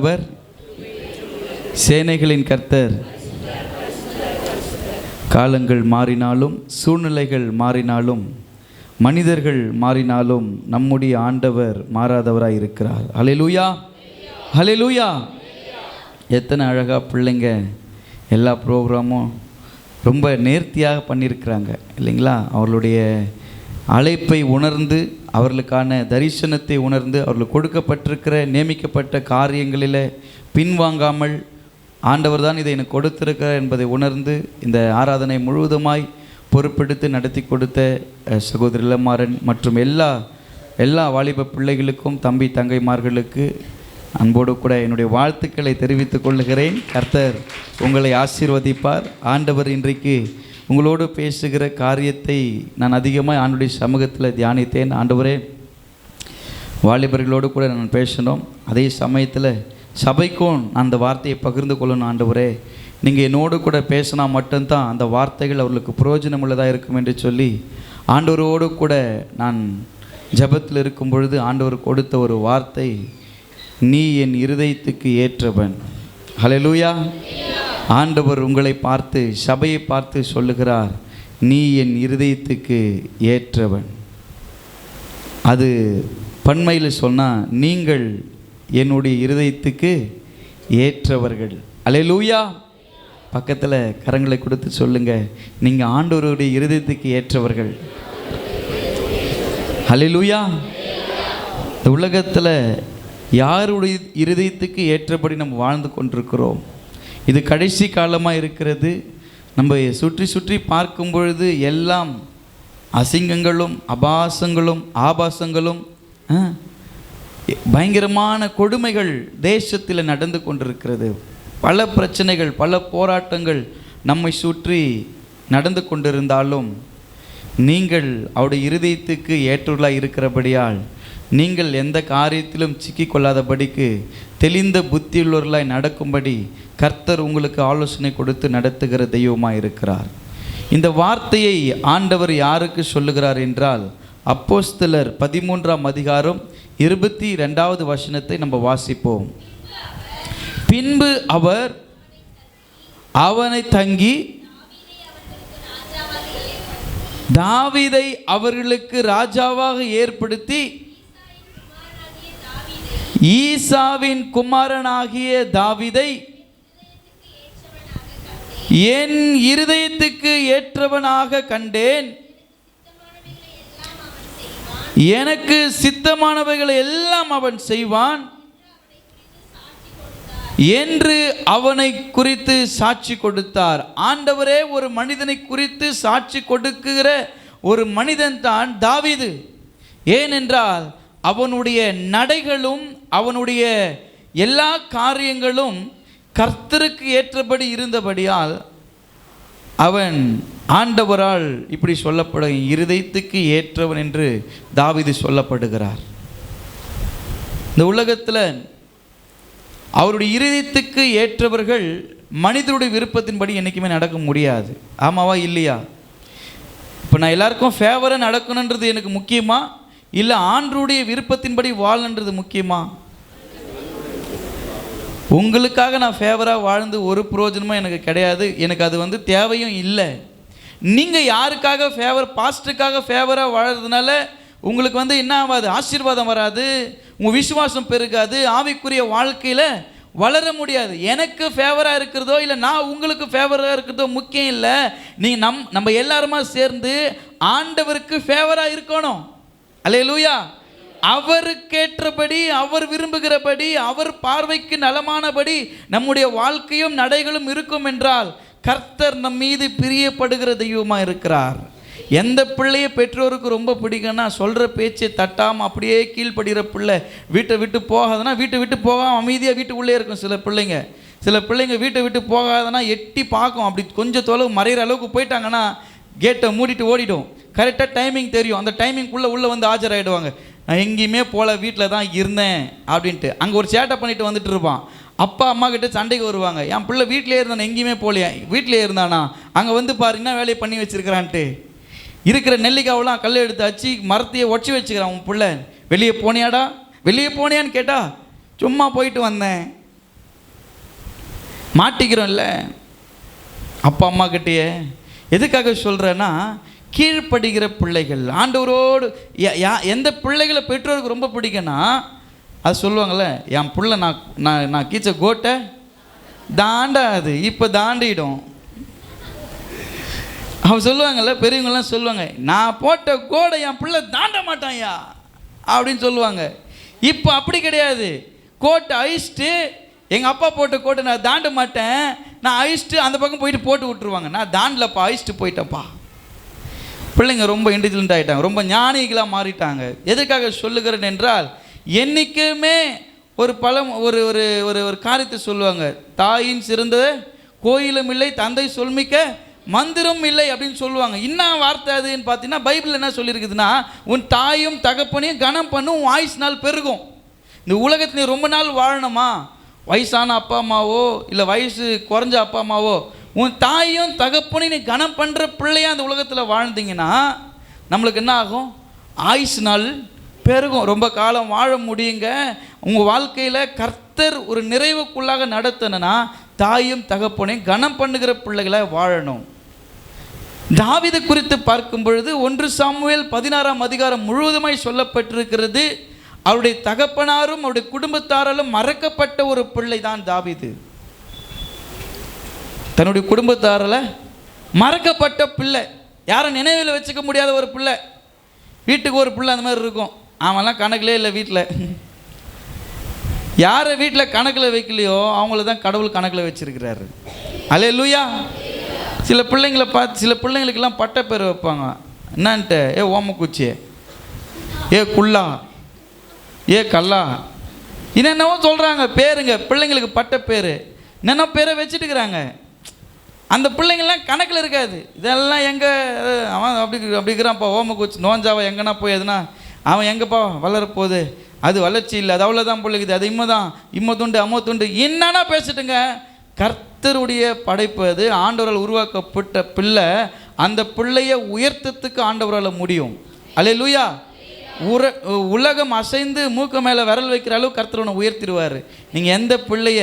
அவர் சேனைகளின் கர்த்தர். காலங்கள் மாறினாலும் சூழ்நிலைகள் மாறினாலும் மனிதர்கள் மாறினாலும் நம்முடைய ஆண்டவர் மாறாதவராக இருக்கிறார். ஹalleluya ஹalleluya எத்தனை அழகாக பிள்ளைங்க எல்லா ப்ரோக்ராமும் ரொம்ப நேர்த்தியாக பண்ணியிருக்கிறாங்க. இல்லைங்களா? அவர்களுடைய அழைப்பை உணர்ந்து அவர்களுக்கான தரிசனத்தை உணர்ந்து அவர்களுக்கு கொடுக்கப்பட்டிருக்கிற நியமிக்கப்பட்ட காரியங்களில் பின்வாங்காமல் ஆண்டவர் தான் இதை எனக்கு கொடுத்திருக்கிறார் என்பதை உணர்ந்து இந்த ஆராதனை முழுவதுமாய் பொறுப்பெடுத்து நடத்தி கொடுத்த சகோதரி இளமாறன் மற்றும் எல்லா எல்லா வாலிப பிள்ளைகளுக்கும் தம்பி தங்கைமார்களுக்கு அன்போடு கூட என்னுடைய வாழ்த்துக்களை தெரிவித்துக் கொள்கிறேன். கர்த்தர் உங்களை ஆசீர்வதிப்பார். ஆண்டவர் இன்றைக்கு உங்களோடு பேசுகிற காரியத்தை நான் அதிகமாக ஆண்டுடைய சமூகத்தில் தியானித்தேன். ஆண்டவரே வாலிபர்களோடு கூட நான் பேசணும் அதே சமயத்தில் சபைக்கும் நான் அந்த வார்த்தையை பகிர்ந்து கொள்ளணும் ஆண்டவரே நீங்கள் என்னோடு கூட பேசினா மட்டும்தான் அந்த வார்த்தைகள் அவர்களுக்கு பிரயோஜனம் உள்ளதாக இருக்கும் என்று சொல்லி ஆண்டவரோடு கூட நான் ஜெபத்தில் இருக்கும் பொழுது ஆண்டவர் கொடுத்த ஒரு வார்த்தை நீ என் இருதயத்துக்கு ஏற்றவன். ஹalleluya. ஆண்டவர் உங்களை பார்த்து சபையை பார்த்து சொல்லுகிறார் நீ என் இருதயத்துக்கு ஏற்றவன். அது பன்மையில் சொன்னால் நீங்கள் என்னுடைய இருதயத்துக்கு ஏற்றவர்கள். அலையலூயா பக்கத்தில் கரங்களை கொடுத்து சொல்லுங்கள் நீங்கள் ஆண்டவருடைய இருதயத்துக்கு ஏற்றவர்கள். அலையலூயா இந்த உலகத்தில் யாருடைய இருதயத்துக்கு ஏற்றபடி நம்ம வாழ்ந்து கொண்டிருக்கிறோம்? இது கடைசி காலமாக இருக்கிறது. நம்ம சுற்றி சுற்றி பார்க்கும் பொழுது எல்லாம் அசிங்கங்களும் அபாசங்களும் ஆபாசங்களும் பயங்கரமான கொடுமைகள் தேசத்தில் நடந்து கொண்டிருக்கிறது. பல பிரச்சனைகள் பல போராட்டங்கள் நம்மை சுற்றி நடந்து கொண்டிருந்தாலும் நீங்கள் அவருடைய இருதயத்துக்கு ஏற்றுள்ளாக இருக்கிறபடியால் நீங்கள் எந்த காரியத்திலும் சிக்கிக்கொள்ளாதபடிக்கு தெளிந்த புத்தியுள்ளவர்களாய் நடக்கும்படி கர்த்தர் உங்களுக்கு ஆலோசனை கொடுத்து நடத்துகிற தெய்வமாக இருக்கிறார். இந்த வார்த்தையை ஆண்டவர் யாருக்கு சொல்லுகிறார் என்றால் அப்போஸ்தலர் பதிமூன்றாம் அதிகாரம் இருபத்தி ரெண்டாவது வசனத்தை நம்ம வாசிப்போம். பின்பு அவர் அவனை தங்கி தாவிதை அவர்களுக்கு ராஜாவாக ஏற்படுத்தி ஈசாவின் குமாரனாகிய தாவிதை என் இருதயத்துக்கு ஏற்றவனாக கண்டேன். எனக்கு சித்தமானவைகளை எல்லாம் அவன் செய்வான். என்று அவனை குறித்து சாட்சி கொடுத்தார். ஆண்டவரே ஒரு மனிதனை குறித்து சாட்சி கொடுக்கிற ஒரு மனிதன் தான் தாவிது. ஏனென்றால் அவனுடைய நடைகளும் அவனுடைய எல்லா காரியங்களும் கர்த்தருக்கு ஏற்றபடி இருந்தபடியால் அவன் ஆண்டவரால் இப்படி சொல்லப்படும் இருதயத்துக்கு ஏற்றவன் என்று தாவிது சொல்லப்படுகிறார். இந்த உலகத்தில் அவருடைய இருதயத்துக்கு ஏற்றவர்கள் மனிதருடைய விருப்பத்தின்படி என்றைக்குமே நடக்க முடியாது. ஆமாவா இல்லையா? இப்போ நான் எல்லாருக்கும் ஃபேவராக நடக்கணுன்றது எனக்கு முக்கியமாக இல்லை ஆண்டருடைய விருப்பத்தின்படி வாழன்றது முக்கியமா? உங்களுக்காக நான் ஃபேவராக வாழ்ந்து ஒரு பிரயோஜனமும் எனக்கு கிடையாது. எனக்கு அது வந்து தேவையும் இல்லை. நீங்கள் யாருக்காக ஃபேவர் பாஸ்ட்டுக்காக ஃபேவராக வாழறதுனால உங்களுக்கு வந்து என்ன ஆகாது ஆசீர்வாதம் வராது. உங்கள் விசுவாசம் பெருகாது. ஆவிக்குரிய வாழ்க்கையில் வளர முடியாது. எனக்கு ஃபேவராக இருக்கிறதோ இல்லை நான் உங்களுக்கு ஃபேவராக இருக்கிறதோ முக்கியம் இல்லை. நீங்கள் நம் நம்ம எல்லாருமா சேர்ந்து ஆண்டவருக்கு ஃபேவராக இருக்கணும். அல்லேலூயா. அவருக்கேற்றபடி அவர் விரும்புகிறபடி அவர் பார்வைக்கு நலமானபடி நம்முடைய வாழ்க்கையும் நடைகளும் இருக்கும் என்றால் கர்த்தர் நம் மீது பிரியப்படுகிற தெய்வமாக இருக்கிறார். எந்த பிள்ளைய பெற்றோருக்கு ரொம்ப பிடிக்கும்னா சொல்கிற பேச்சை தட்டாமல் அப்படியே கீழ்ப்படுகிற பிள்ளை வீட்டை விட்டு போகாதுன்னா வீட்டை விட்டு போகாமல் அமைதியாக வீட்டுக்குள்ளே இருக்கும் சில பிள்ளைங்க. சில பிள்ளைங்க வீட்டை விட்டு போகாதனா எட்டி பார்க்கும். அப்படி கொஞ்சம் தொலைவு மறையிற அளவுக்கு போயிட்டாங்கன்னா கேட்டை மூடிட்டு ஓடிடும். கரெக்டாக டைமிங் தெரியும். அந்த டைமிங்குள்ளே உள்ளே வந்து ஆஜராகிடுவாங்க நான் எங்கேயுமே போல வீட்டில் தான் இருந்தேன் அப்படின்ட்டு. அங்கே ஒரு சேட்டை பண்ணிட்டு வந்துட்டு இருப்பான். அப்பா அம்மா கிட்ட சண்டைக்கு வருவாங்க. என் பிள்ளை வீட்டிலே இருந்தானே? எங்கேயுமே போகலையா வீட்டிலே இருந்தானா? அங்கே வந்து பாரு என்ன வேலையை பண்ணி வச்சிருக்கிறான்ட்டு. இருக்கிற நெல்லிக்காவெல்லாம் கல் எடுத்து அச்சு மரத்தையே ஒட்டி வச்சுக்கிறான் உன் பிள்ளை. வெளியே போனியாடா? வெளியே போனியான்னு கேட்டா சும்மா போயிட்டு வந்தேன். மாட்டிக்கிறோம்ல. அப்பா அம்மா கிட்டேயே எதுக்காக சொல்கிறேன்னா கீழ்ப்படுகிற பிள்ளைகள். ஆண்டவரோடு எந்த பிள்ளைகளை பெற்றோருக்கு ரொம்ப பிடிக்கும்னா அது சொல்லுவாங்கள்ல என் பிள்ளை நான் நான் நான் கீச்ச கோட்டை தாண்டாது இப்போ தாண்டிடும். அவ சொல்லுவாங்கல்ல பெரியவங்களாம் சொல்லுவாங்க நான் போட்ட கோடை என் பிள்ளை தாண்ட மாட்டான்யா அப்படின்னு சொல்லுவாங்க. இப்போ அப்படி கிடையாது. கோட்டை அழிச்சிட்டு எங்கள் அப்பா போட்ட கோட்டை நான் தாண்ட மாட்டேன். நான் அழிச்சிட்டு அந்த பக்கம் போயிட்டு போட்டு விட்டுருவாங்க. நான் தாண்டலப்பா அழிச்சிட்டு போயிட்டேன்ப்பா. பிள்ளைங்க ரொம்ப இன்டெலிஜென்ட் ஆகிட்டாங்க ரொம்ப ஞானிகளாக மாறிட்டாங்க. எதுக்காக சொல்லுகிறேன் என்றால் என்றைக்குமே ஒரு பழம் ஒரு ஒரு ஒரு ஒரு காரியத்தை சொல்லுவாங்க. தாயின் சிறந்த கோயிலும் இல்லை தந்தை சொல்மிக்க மந்திரம் இல்லை அப்படின்னு சொல்லுவாங்க. என்ன வார்த்தை அதுன்னு பார்த்தீங்கன்னா பைபிள் என்ன சொல்லியிருக்குதுன்னா உன் தாயும் தகப்பனையும் கனம் பண்ணும் உன் நாள் பெருகும். இந்த உலகத்துலேயும் ரொம்ப நாள் வாழணுமா? வயசான அப்பா அம்மாவோ இல்லை வயசு குறைஞ்ச அப்பா அம்மாவோ உன் தாயும் தகப்பனையும் நீ கனம் பண்ணுற பிள்ளையாக அந்த உலகத்தில் வாழ்ந்தீங்கன்னா நம்மளுக்கு என்ன ஆகும்? ஆயுசு நாள் பெருகும். ரொம்ப காலம் வாழ முடியுங்க. உங்கள் வாழ்க்கையில் கர்த்தர் ஒரு நிறைவுக்குள்ளாக நடத்தணும்னா தாயும் தகப்பனையும் கனம் பண்ணுகிற பிள்ளைகளை வாழணும். தாவீது குறித்து பார்க்கும் பொழுது ஒன்று சாமுவேல் பதினாறாம் அதிகாரம் முழுவதுமாய் சொல்லப்பட்டிருக்கிறது. அவருடைய தகப்பனாரும் அவருடைய குடும்பத்தாராலும் மறக்கப்பட்ட ஒரு பிள்ளை தான் தாவிது. தன்னுடைய குடும்பத்தாரில் மறக்கப்பட்ட பிள்ளை. யாரும் நினைவில் வச்சுக்க முடியாத ஒரு பிள்ளை. வீட்டுக்கு ஒரு பிள்ளை அந்த மாதிரி இருக்கும். அவன்லாம் கணக்கிலே இல்லை வீட்டில். யாரை வீட்டில் கணக்கில் வைக்கலையோ அவங்கள தான் கடவுள் கணக்கில் வச்சுருக்கிறாரு. அலே லூயா சில பிள்ளைங்களை பார்த்து சில பிள்ளைங்களுக்கெல்லாம் பட்டை பேர் வைப்பாங்க. என்னான்ட்டு? ஏ ஓமக்குச்சி ஏ குள்ளா. ஏ கல்லா என்னென்னவோ சொல்கிறாங்க பேருங்க பிள்ளைங்களுக்கு பட்ட பேர். என்னென்ன பேரை வச்சுட்டுக்கிறாங்க. அந்த பிள்ளைங்கள்லாம் கணக்கில் இருக்காது. இதெல்லாம் எங்கே அவன் அப்படி அப்படி இருக்கிறான்ப்பா குச்சி நோஞ்சாவை எங்கன்னா போய் எதுனா அவன் எங்கேப்பா வளரப்போகுது? அது வளர்ச்சி இல்லை அது அவ்வளோதான் பிள்ளைக்குது அது இம்மை தான் இம்மை துண்டு அம்ம துண்டு. என்னன்னா பேசிட்டுங்க கர்த்தருடைய படைப்பு அது ஆண்டவரால் உருவாக்கப்பட்ட பிள்ளை அந்த பிள்ளையை உயர்த்தத்துக்கு ஆண்டவரால் முடியும். அல்லே லூயா உர உலகம் அசைந்து மூக்க மேலே விரல் வைக்கிற அளவு கர்த்தர் உன்னை உயர்த்திடுவார். நீங்கள் எந்த பிள்ளைய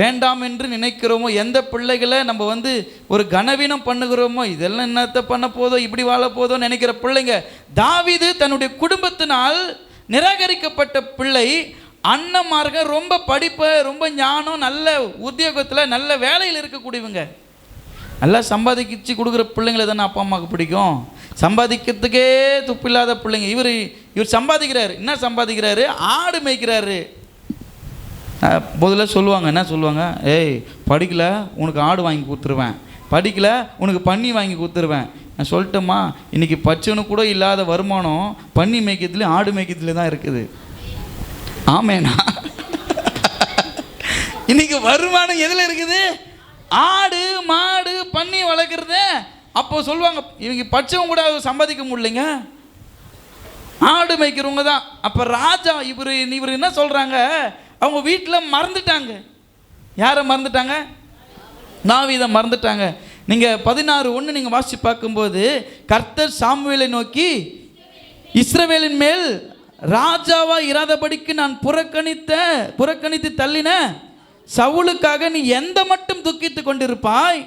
வேண்டாம் என்று நினைக்கிறோமோ எந்த பிள்ளைகளை நம்ம வந்து ஒரு கனவீனம் பண்ணுகிறோமோ இதெல்லாம் என்னத்தை பண்ண போதோ இப்படி வாழ போதோன்னு நினைக்கிற பிள்ளைங்க தாவிது தன்னுடைய குடும்பத்தினால் நிராகரிக்கப்பட்ட பிள்ளை அண்ணமார்க ரொம்ப படிப்பு ரொம்ப ஞானம் நல்ல உத்தியோகத்தில் நல்ல வேலையில் இருக்கக்கூடியவங்க. நல்லா சம்பாதிக்கிச்சு கொடுக்குற பிள்ளைங்களை தானே அப்பா அம்மாவுக்கு பிடிக்கும். சம்பாதிக்கிறதுக்கே துப்பில்லாத பிள்ளைங்க. இவர் இவர் சம்பாதிக்கிறாரு. என்ன சம்பாதிக்கிறாரு? ஆடு மேய்க்கிறாரு. பொதுல முதல்ல சொல்லுவாங்க என்ன சொல்லுவாங்க? ஏய் படிக்கல உனக்கு ஆடு வாங்கி கொடுத்துருவேன். படிக்கல உனக்கு பன்னி வாங்கி கொடுத்துருவேன். நான் சொல்லிட்டேம்மா இன்றைக்கி பச்சனு கூட இல்லாத வருமானம் பன்னி மேய்க்கிறதுலேயும் ஆடு மேய்க்கிறதுல தான் இருக்குது. ஆமேனா இன்றைக்கி வருமானம் எதில் இருக்குது? ஆடு மாடு பன்னி வளர்க்குறது. அப்போ சொல்லுவாங்க இவங்க பச்சவங்க கூட சம்பாதிக்க முடியலைங்க. ஆடு மேய்க்கிறவங்க தான். அப்போ ராஜா இவர் இவர் என்ன சொல்கிறாங்க அவங்க வீட்டில் மறந்துட்டாங்க. யாரை மறந்துட்டாங்க? நாவீதை மறந்துட்டாங்க. நீங்கள் பதினாறு ஒன்று நீங்கள் வாசித்து பார்க்கும்போது கர்த்தர் சாமுவேலை நோக்கி இஸ்ரவேலின் மேல் ராஜாவா இராதபடிக்கு நான் புறக்கணித்த புறக்கணித்து தள்ளின சவுளுக்காக நீ எந்த மட்டும் துக்கித்து கொண்டிருப்பாய்?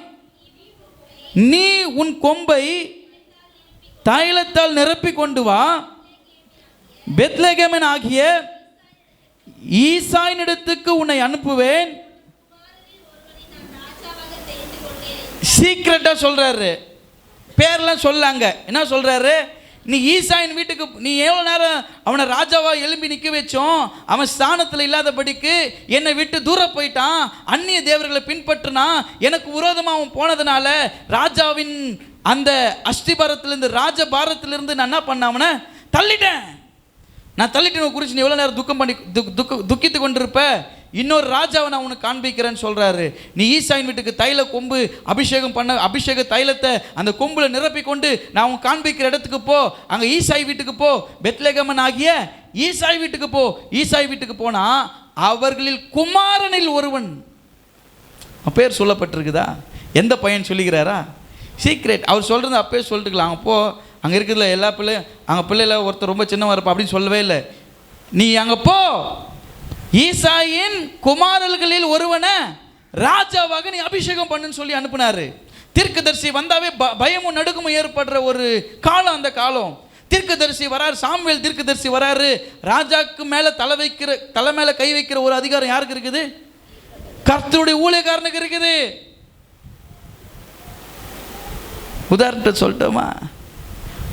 நீ உன் கொம்பை தைலத்தால் நிரப்பி கொண்டு வா. பெத்லகமன் ஆகிய ஈசாயினிடத்துக்கு உன்னை அனுப்புவேன். சீக்கிரட்டா சொல்கிறாரு பேர்லாம் சொல்லாங்க. என்ன சொல்கிறாரு நீ ஈசாயின் வீட்டுக்கு நீ எவ்வளோ நேரம் அவனை ராஜாவாக எழும்பி நிற்க வச்சோம்? அவன் ஸ்தானத்தில் இல்லாதபடிக்கு என்னை விட்டு தூரம் போயிட்டான். அந்நிய தேவர்களை பின்பற்றுனா எனக்கு விரோதமாக அவன் போனதுனால ராஜாவின் அந்த அஸ்திபாரத்திலிருந்து ராஜபாரத்திலிருந்து நான் என்ன பண்ண அவனை? தள்ளிட்டேன். நான் தள்ளிட்டேன். குறித்து நீ எவ்வளோ நேரம் துக்கம் பண்ணி துக் துக்க துக்கித்து கொண்டிருப்ப? இன்னொரு ராஜாவை நான் உனக்கு காண்பிக்கிறேன்னு சொல்கிறாரு நீ ஈசாயின் வீட்டுக்கு தைல கொம்பு அபிஷேகம் பண்ண அபிஷேக தைலத்தை அந்த கொம்பில் நிரப்பி கொண்டு நான் உன் காண்பிக்கிற இடத்துக்கு போ. அங்கே ஈசாய் வீட்டுக்கு போ. பெத்லேகமன் ஆகிய ஈசாய் வீட்டுக்கு போ. ஈசாய் வீட்டுக்கு போனால் அவர்களில் குமாரனில் ஒருவன். பேர் சொல்லப்பட்டிருக்குதா? எந்த பையன் சொல்லிக்கிறாரா? சீக்ரெட். அவர் சொல்கிறது அப்பயே சொல்லிட்டுக்கலாம். அங்கே போ அங்கே இருக்கிறதுல எல்லா பிள்ளையும் அங்கே பிள்ளையில ஒருத்தர் ரொம்ப சின்னவா இருப்பா அப்படின்னு சொல்லவே இல்லை. நீ அங்கே போ. ஈசாயின் குமாரர்களில் ஒருவனை ராஜாவாக நீ அபிஷேகம் பண்ணுன்னு சொல்லி அனுப்புனாரு. தீர்க்கதரிசி வந்தாவே ப- பயமும் நடுக்கமும் ஏற்படுற ஒரு காலம் அந்த காலம். தீர்க்கதரிசி வராரு சாமுவேல் தீர்க்கதரிசி வராரு. ராஜாக்கு மேல தலை வைக்கிற தலை மேல கை வைக்கிற ஒரு அதிகாரம் யாருக்கு இருக்குது? கர்த்தருடைய ஊழியக்காரனுக்கு இருக்குது. உதாரணத்தை சொல்லட்டுமா?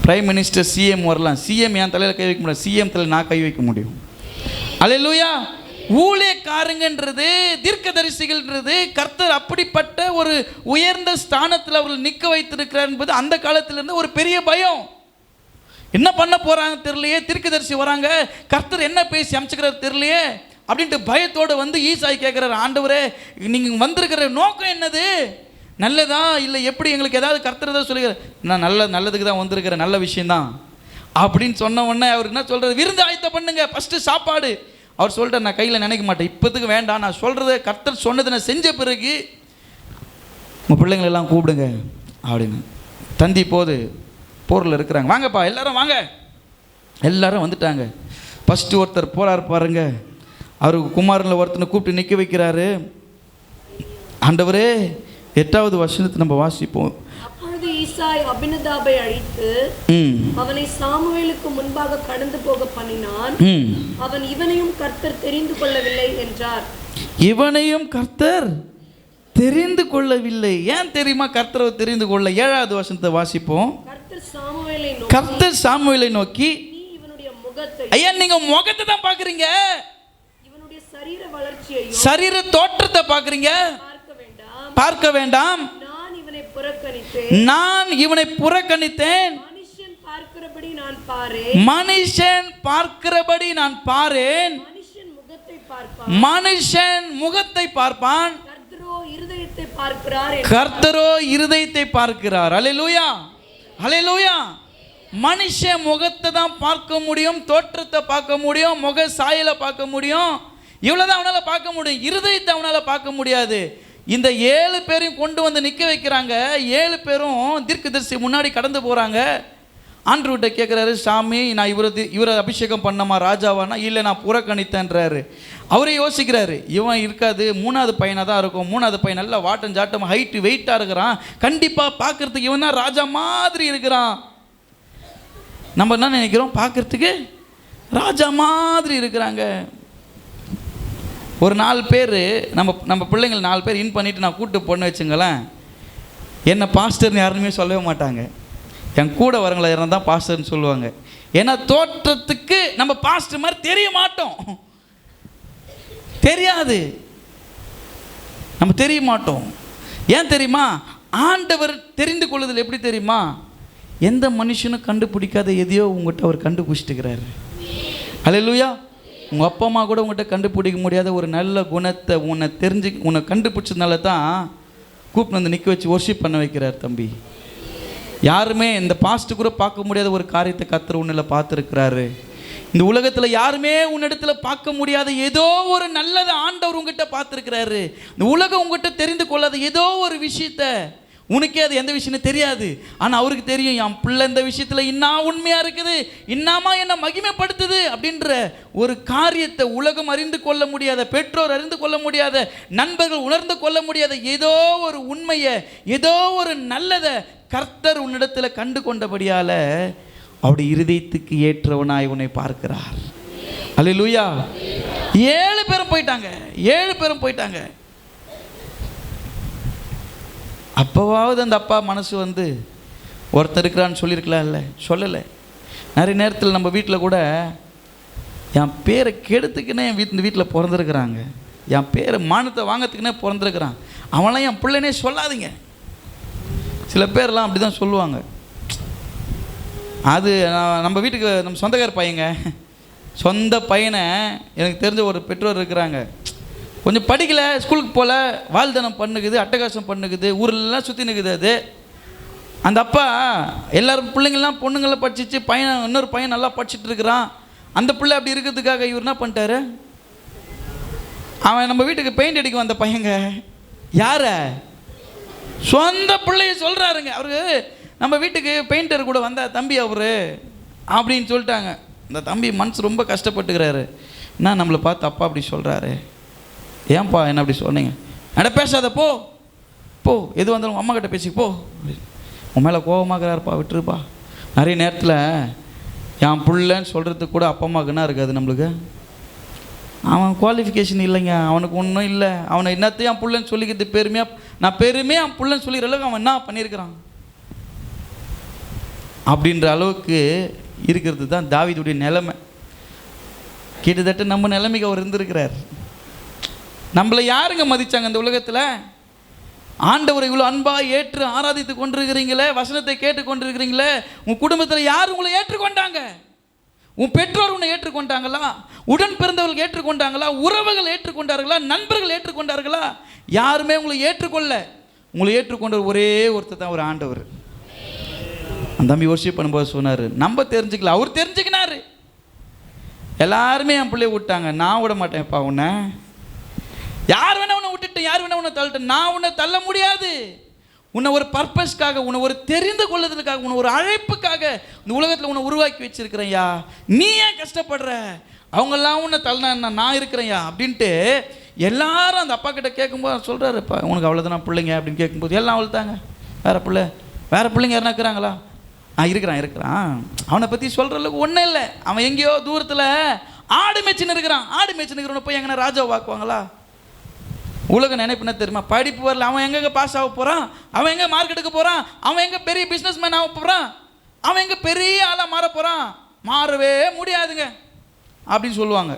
பிரைம் மினிஸ்டர் சிஎம் வரலாம். சிஎம் என் தலையில் கை வைக்க முடியாது சிஎம் தலையில் நான் கை வைக்க முடியும். அலையிலூயா ஊழியக்காரங்கன்றது தீர்க்கதரிசிகள்ன்றது கர்த்தர் அப்படிப்பட்ட ஒரு உயர்ந்த ஸ்தானத்தில் அவர்கள் நிற்க வைத்திருக்கிறார் என்பது அந்த காலத்திலிருந்து ஒரு பெரிய பயம். என்ன பண்ண போகிறாங்க தெரியலையே தீர்க்கதரிசி வராங்க கர்த்தர் என்ன பேசி அமைச்சுக்கிறார் தெரியலையே அப்படின்ட்டு பயத்தோடு வந்து ஈசாய் கேட்குறாரு ஆண்டவரே நீங்கள் வந்திருக்கிற நோக்கம் என்னது? நல்லதா? இல்லை எப்படி எங்களுக்கு ஏதாவது கர்த்தர் ஏதாவது சொல்லுகிறார்? நான் நல்ல நல்லதுக்கு தான் வந்திருக்கிறேன் நல்ல விஷயம்தான். அப்படின்னு சொன்ன உடனே அவர் என்ன சொல்கிறது விருந்து ஆயத்த பண்ணுங்க ஃபஸ்ட்டு சாப்பாடு. அவர் சொல்லிட்டு நான் கையில் நினைக்க மாட்டேன். இப்போதுக்கு வேண்டாம். நான் சொல்கிறத கர்த்தர் சொன்னதை நான் செஞ்ச பிறகு உங்கள் பிள்ளைங்களெல்லாம் கூப்பிடுங்க அப்படின்னு. தந்தி போது போரில் இருக்கிறாங்க. வாங்கப்பா எல்லாரும் வாங்க. எல்லாரும் வந்துட்டாங்க. ஃபஸ்ட்டு ஒருத்தர் போகிறார் பாருங்க. அவருக்கு குமாரனில் ஒருத்தனை கூப்பிட்டு நிற்க வைக்கிறாரு. ஆண்டவரே எட்டாவது வருஷத்தை நம்ம வாசிப்போம். ஈசாய் அபினதாபை அழித்து அவனை சாமுவேலுக்கு முன்பாக கடந்து போக பண்ணினான். அவன் இவனையும் கர்த்தர் தெரிந்து கொள்ளவில்லை என்றார். இவனையும் கர்த்தர் தெரிந்து கொள்ளவில்லை. ஏன் தெரியுமா? கர்த்தரை தெரிந்து கொள்ள ஏழாவது வருஷத்தை வாசிப்போம். கர்த்தர் சாமுவேலை நோக்கி ஐயா நீங்க முகத்தை தான் பாக்குறீங்க இவனுடைய சரீர தோற்றத்தை பாக்குறீங்க பார்க்க வேண்டாம். நான் இவனை புறக்கணித்தேன். மனுஷன் பார்க்கிறபடி நான் பாரே மனுஷன் பார்க்கிறபடி நான் பாரேன். மனுஷன் முகத்தை பார்ப்பான். கர்த்தரோ இருதயத்தை பார்க்கிறார் அலையலூயா அலையலூயா மனுஷன் முகத்தை தான் பார்க்க முடியும் தோற்றத்தை பார்க்க முடியும் முக சாயலை பார்க்க முடியும். இவ்வளோதான் அவனால் பார்க்க முடியும். இருதயத்தை அவனால் பார்க்க முடியாது. இந்த ஏழு பேரையும் கொண்டு வந்து நிற்க வைக்கிறாங்க. ஏழு பேரும் தீர்க்க தரிசி முன்னாடி கடந்து போகிறாங்க ஆண்டவர்கிட்ட கேட்குறாரு சாமி நான் இவரை தி- இவரை அபிஷேகம் பண்ணமா ராஜாவானா? இல்லை நான் புறக்கணித்தேன்றாரு. அவரே யோசிக்கிறாரு இவன் இருக்காது மூணாவது பையனாக தான் இருக்கும். மூணாவது பையன் நல்லா வாட்டம் சாட்டம் ஹைட்டு வெயிட்டாக இருக்கிறான். கண்டிப்பாக பார்க்கறதுக்கு இவன் தான் ராஜா மாதிரி இருக்கிறான். நம்ம என்ன நினைக்கிறோம்? பார்க்கறதுக்கு ராஜா மாதிரி இருக்கிறாங்க. ஒரு நாலு பேர் நம்ம நம்ம பிள்ளைங்கள் நாலு பேர் இன் பண்ணிட்டு நான் கூட்டு பொண்ணு வச்சுங்களேன் என்ன பாஸ்டர்னு யாருமே சொல்லவே மாட்டாங்க. என் கூட வரவங்கள யாரும் தான் பாஸ்டர்னு சொல்லுவாங்க. ஏன்னா தோற்றத்துக்கு நம்ம பாஸ்டர் மாதிரி தெரிய மாட்டோம். தெரியாது. நம்ம தெரிய மாட்டோம். ஏன் தெரியுமா? ஆண்டவர் தெரிந்து கொள்ளுதல் எப்படி தெரியுமா? எந்த மனுஷனும் கண்டுபிடிக்காத எதையோ உங்கள்கிட்ட அவர் கண்டுபிடிச்சிட்டுக்கிறாரு. அல்லேலூயா உங்கள் அப்பா அம்மா கூட உங்கள்கிட்ட கண்டுபிடிக்க முடியாத ஒரு நல்ல குணத்தை உன்னை தெரிஞ்சு உன்னை கண்டுபிடிச்சதுனால தான் கூப்பிட்டு வந்து நிற்க வச்சு ஒர்ஷிப் பண்ண வைக்கிறார் தம்பி. யாருமே இந்த பாஸ்ட் கூட பார்க்க முடியாத ஒரு காரியத்தை கத்துற ஒன்றில் பார்த்துருக்கிறாரு. இந்த உலகத்தில் யாருமே உன்னிடத்துல பார்க்க முடியாத ஏதோ ஒரு நல்லதை ஆண்டவர் உங்ககிட்ட பார்த்துருக்கிறாரு. இந்த உலகம் உங்ககிட்ட தெரிந்து கொள்ளாத ஏதோ ஒரு விஷயத்த உனக்கே அது எந்த விஷயம்னு தெரியாது. ஆனால் அவருக்கு தெரியும் என் பிள்ளை இந்த விஷயத்தில் இன்னா உண்மையாக இருக்குது? இன்னாமா என்னை மகிமைப்படுத்துது? அப்படின்ற ஒரு காரியத்தை உலகம் அறிந்து கொள்ள முடியாத பெற்றோர் அறிந்து கொள்ள முடியாத நண்பர்கள் உணர்ந்து கொள்ள முடியாத ஏதோ ஒரு உண்மையை ஏதோ ஒரு நல்லதை கர்த்தர் உன்னிடத்தில் கண்டு கொண்டபடியால அவருடைய இருதயத்துக்கு ஏற்றவனாய் உன்னை பார்க்கிறார். அல்லேலூயா ஏழு பேரும் போயிட்டாங்க. ஏழு பேரும் போயிட்டாங்க. அப்போவாவது அந்த அப்பா மனசு வந்து ஒருத்தர் இருக்கிறான்னு சொல்லியிருக்கலாம்ல சொல்லலை. நிறைய நேரத்தில் நம்ம வீட்டில் கூட என் பேரை கெடுத்துக்குன்னே என் வீட்டு வீட்டில் பிறந்திருக்கிறாங்க. என் பேரை மானத்தை வாங்கறதுக்குன்னே பிறந்திருக்கிறான். அவன்லாம் என் பிள்ளைனே சொல்லாதீங்க. சில பேர்லாம் அப்படி தான் சொல்லுவாங்க. அது நான் நம்ம வீட்டுக்கு நம்ம சொந்தக்கார பையங்க. சொந்த பையனை எனக்கு தெரிஞ்ச ஒரு பெற்றோர் இருக்கிறாங்க. கொஞ்சம் படிக்கல ஸ்கூலுக்கு போகல வாழ்தனம் பண்ணுக்குது அட்டகாசம் பண்ணுக்குது ஊர்லலாம் சுற்றி நிற்குது அது. அந்த அப்பா எல்லாரும் பிள்ளைங்கள்லாம் பொண்ணுங்களாம் படிச்சிச்சு பையன் இன்னொரு பையன் நல்லா படிச்சுட்டு இருக்கிறான். அந்த பிள்ளை அப்படி இருக்கிறதுக்காக இவர் என்ன பண்ணிட்டாரு? அவன் நம்ம வீட்டுக்கு பெயிண்ட் அடிக்க வந்த பையங்க. யார? சொந்த பிள்ளைய சொல்கிறாருங்க அவரு நம்ம வீட்டுக்கு பெயிண்டர் கூட வந்தா தம்பி அவரு அப்படின்னு சொல்லிட்டாங்க. இந்த தம்பி மனசு ரொம்ப கஷ்டப்பட்டுக்கிறாரு. என்ன நம்மளை பார்த்து அப்பா அப்படி சொல்கிறாரு ஏன்பா என்ன அப்படி சொன்னீங்க? அட பேசாத போ. போ. எது வந்தாலும் அம்மா கிட்ட பேசி போ. உன் மேலே கோபமாகறாருப்பா விட்டுருப்பா. நிறைய நேரத்தில் என் புள்ளன்னு சொல்கிறதுக்கு கூட அப்பா அம்மாக்குன்னா என்ன இருக்காது நம்மளுக்கு. அவன் குவாலிஃபிகேஷன் இல்லைங்க. அவனுக்கு ஒன்றும் இல்லை. அவனை என்னத்தையும் என் பிள்ளைன்னு சொல்லிக்கிறது பெருமையாக நான் பெருமையாக என் புள்ளன்னு சொல்லிக்கிற அளவுக்கு அவன் என்ன பண்ணியிருக்கிறான்? அப்படின்ற அளவுக்கு இருக்கிறது தான் தாவிதுடைய நிலைமை. கிட்டத்தட்ட நம்ம நிலைமைக்கு அவர் இருந்திருக்கிறார். நம்மளை யாருங்க மதித்தாங்க இந்த உலகத்தில்? ஆண்டவரை இவ்வளோ அன்பாக ஏற்று ஆராதித்து கொண்டிருக்கிறீங்களே வசனத்தை கேட்டு கொண்டிருக்கிறீங்களே உன் குடும்பத்தில் யார் உங்களை ஏற்றுக்கொண்டாங்க? உன் பெற்றோர் உன்னை ஏற்றுக்கொண்டாங்களா? உடன் பிறந்தவர்கள் ஏற்றுக்கொண்டாங்களா? உறவுகள் ஏற்றுக்கொண்டார்களா? நண்பர்கள் ஏற்றுக்கொண்டார்களா? யாருமே உங்களை ஏற்றுக்கொள்ள. உங்களை ஏற்றுக்கொண்ட ஒரே ஒருத்தர் தான் ஒரு ஆண்டவர். அந்த தம்பி ஒர்ஷிப் பண்ணும்போது சொன்னார் நம்ம தெரிஞ்சுக்கல அவர் தெரிஞ்சுக்கினாரு. எல்லாருமே என் பிள்ளைய விட்டாங்க. நான் விட மாட்டேன்ப்பா உன்னை. யார் வேணா உன்னை விட்டுட்டு யார் வேணா உன்னை தள்ளட்டு. நான் உன்னை தள்ள முடியாது. உன்னை ஒரு பர்பஸ்க்காக உன்னை ஒரு தெரிந்து கொள்ளுறதுக்காக உன்னை ஒரு அழைப்புக்காக இந்த உலகத்தில் உன்னை உருவாக்கி வச்சிருக்கிறேன்யா. நீ ஏன் கஷ்டப்படுற? அவங்கெல்லாம் உன்னை தள்ளனா நான் இருக்கிறேன்யா அப்படின்ட்டு எல்லாரும் அந்த அப்பா கிட்ட கேட்கும்போது சொல்கிறாருப்பா உனக்கு அவ்வளோதானா பிள்ளைங்க? அப்படின்னு கேட்கும்போது எல்லாம் அவ்வளோதாங்க வேற பிள்ளை வேற பிள்ளைங்க யாருனா இருக்கிறாங்களா? ஆ இருக்கிறான் இருக்கிறான். அவனை பற்றி சொல்கிற அளவுக்கு ஒன்றும் இல்லை. அவன் எங்கேயோ தூரத்தில் ஆடு மேய்ச்சின்னு இருக்கிறான். ஆடு மேய்ச்சின்னு இருக்கிறவனை போய் எங்கன்னா ராஜா வாக்குவாங்களா? உலக நினைப்பு என்ன தெரியுமா? படிப்பு வரல. அவன் எங்கே பாஸ் ஆக போகிறான் அவன் எங்கே மார்க் எடுக்க போகிறான் அவன் எங்கே பெரிய பிஸ்னஸ் மேன் ஆக போகிறான் அவன் எங்கே பெரிய ஆளாக மாற போகிறான் மாறவே முடியாதுங்க. அப்படின்னு சொல்லுவாங்க.